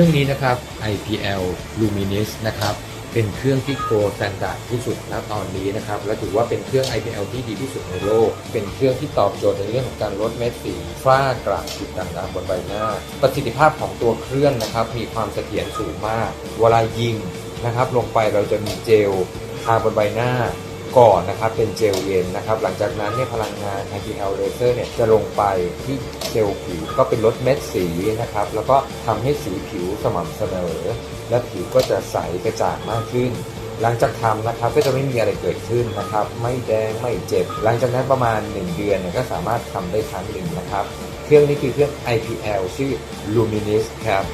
รื่องนี้นะครับ IPL Luminis นะครับ เป็นเครื่องที่โกลสแตนดาร์ดที่สุดณตอนนี้นะครับ และถือว่าเป็นเครื่อง IPL ที่ดีที่สุดในโลก เป็นเครื่องที่ตอบโจทย์ในเรื่องของการลดเม็ดสีฝ้ากระจุดด่างๆบนใบหน้า ประสิทธิภาพของตัวเครื่องนะครับ มีความเสถียรสูงมาก เวลายิงนะครับ ลงไปเราจะมีเจลทาบนใบหน้า ก่อนนะครับเป็นเจลเย็นนะครับหลังจากนั้นเนี่ยพลังงาน IPL laser เนี่ยจะลงไปที่เซลล์ผิวก็เป็นลดเม็ดสีนะครับแล้วก็ทำให้สีผิวสม่ำเสมอ และผิวก็จะใสกระจ่างมากขึ้น หลังจากทำนะครับก็จะไม่มีอะไรเกิดขึ้นนะครับไม่แดงไม่เจ็บ หลังจากนั้นประมาณ 1 เดือนเนี่ยก็สามารถทำได้ครั้งหนึ่งนะครับ เครื่องนี้คือเครื่อง IPL ชื่อ Luminis ครับ